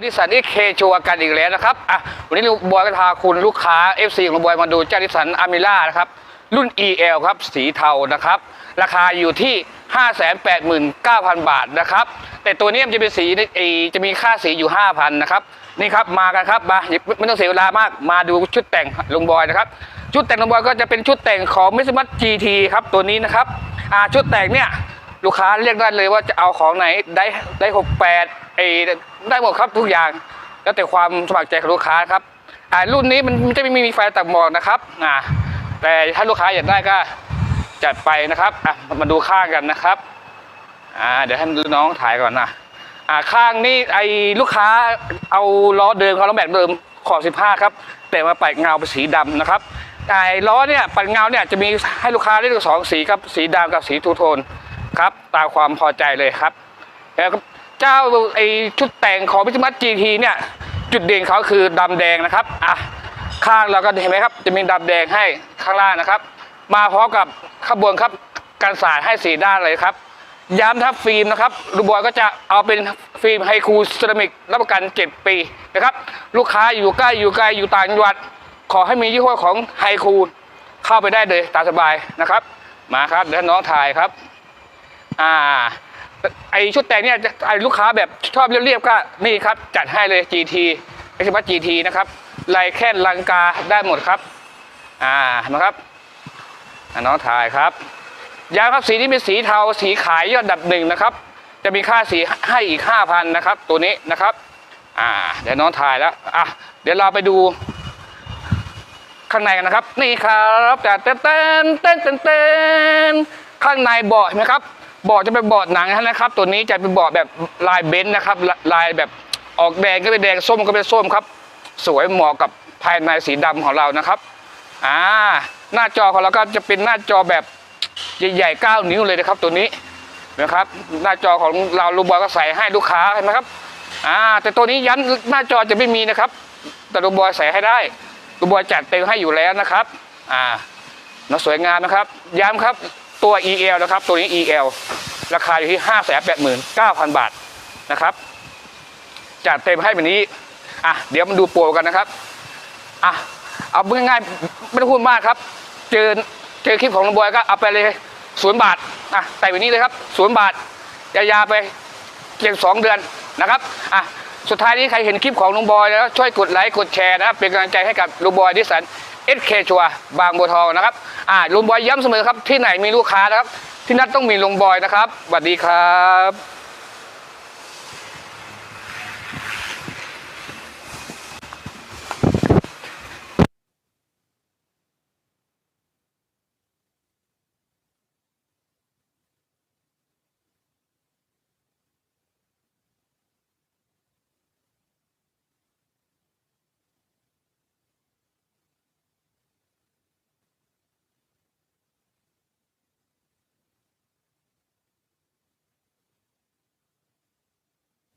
ดิสันนี่เคชัวกันอีกแล้วนะครับ อะ วันนี้ลุงบอยก็พาคุณลูกค้า FC ของลุงบอยมาดูเจ้าดิสันอามิล่านะครับ รุ่น EL ครับ สีเทานะครับ ราคาอยู่ที่ 589,000 บาทนะครับ แต่ตัวนี้มันจะเป็นสีเอจะมีค่าสีอยู่ 5,000 นะครับ นี่ครับ มากันครับมาอย่าไม่ต้องเสียเวลามาก มาดูชุดแต่งลุงบอยนะครับ ชุดแต่งลุงบอยก็จะเป็นชุดแต่งของมิสมัต GT ครับ ตัวนี้นะครับ อ่า ชุดแต่งเนี่ย ลูกค้าเรียกได้เลยว่าจะเอาของไหนได้ได้หกแปดเอได้หมดครับทุกอย่าง แล้วแต่ความสมัครใจของลูกค้าครับอ่ารุ่นนี้มันจะไม่มีไฟตัดหมอกนะครับอ่าแต่ถ้าลูกค้าอยากได้ก็จัดไปนะครับอะมาดูข้างกันนะครับอ่าเดี๋ยวให้น้องถ่ายก่อนนะอ่าข้างนี้ไอ้ลูกค้าเอาล้อเดิมเขาล้อแบบเดิมขอบ15 ครับ แต่มาปัดเงาเป็นสีดำนะครับไอ้ล้อเนี่ยปัดเงาเนี่ยจะมีให้ลูกค้าได้ดูสองสีครับสีดำกับสีทูโทน ครับตามความพอใจเลยครับแล้วเจ้าไอชุดแต่งของพิจิมัต GT เนี่ยจุดเด่นเขาคือดำแดงนะครับอะข้างเราก็เห็นไหมครับ จะมีดำแดงให้ข้างล่างนะครับ มาพร้อมกับข้างบนครับกันสาดให้สีด้านเลยครับย้ำครับฟิล์มนะครับลูกบอยก็จะเอาเป็นฟิล์มไฮคูเซรามิกรับประกัน 7 ปีนะครับ ลูกค้าอยู่ใกล้อยู่ไกลอยู่ต่างจังหวัด ขอให้มียี่ห้อของไฮคูเข้าไปได้เลยตามสบายนะครับ มาครับเดี๋ยวน้องถ่ายครับ อ่าไอชุดแต่งเนี่ยไอลูกค้าแบบชอบเรียบๆก็นี่ครับ จัดให้เลย GT ไม่ใช่ว่า GT นะครับลายแค่นลังกาได้หมดครับ อ่านะครับน้องถ่ายครับยางครับสีนี้เป็นสีเทาสีขายยอดดับหนึ่งนะครับ จะมีค่าสีให้อีก5,000นะครับ ตัวนี้นะครับ อ่า เดี๋ยวน้องถ่ายแล้วอะเดี๋ยวเราไปดูข้างในกันนะครับ นี่ครับแต่เต้นเต้นเต้นเต้นเต้นข้างในเบาะเห็นไหมครับ บาะจะเป็นเบาะหนังนะครับ ตัวนี้จะเป็นเบาะแบบลายเบนซ์นะครับ ลายแบบออกแดงก็เป็นแดงส้มก็เป็นส้มครับ สวยเหมาะกับภายในสีดำของเรานะครับอ่าหน้าจอของเราก็จะเป็นหน้าจอแบบใหญ่ๆ9นิ้วเลยนะครับ ตัวนี้นะครับ หน้าจอของเราลูกบอยก็ใส่ให้ลูกค้าเห็นไหมครับอ่าแต่ตัวนี้ยันหน้าจอจะไม่มีนะครับ แต่ลูกบอยใส่ให้ได้ลูกบอยจัดเต็มให้อยู่แล้วนะครับอ่าน่าสวยงามนะครับย้ำครับ ตัว EL นะครับตัวนี้ EL ราคาอยู่ที่ 5 8 9 0 0 0 บาทนะครับจัดเต็มให้แบบนี้อะเดี๋ยวมาดูโปรกันนะครับอะเอาง่ายๆไม่ต้องพูดมากครับ เจอเจอคลิปของลุงบอยก็เอาไปเลยศูนย์บาทอะใส่แบบนี้เลยครับศูนย์บาทยาวๆไปเพียงสองเดือนนะครับอะสุดท้ายนี้ใครเห็นคลิปของลุงบอยแล้วช่วยกดไลค์กดแชร์นะครับเป็นกำลังใจให้กับลุงบอยดิสัน เอสเคชัวบางบัวทองนะครับอ่าลุงบอยย้ำเสมอครับที่ไหนมีลูกค้านะครับ ที่นั่นต้องมีลุงบอยนะครับสวัสดีครับ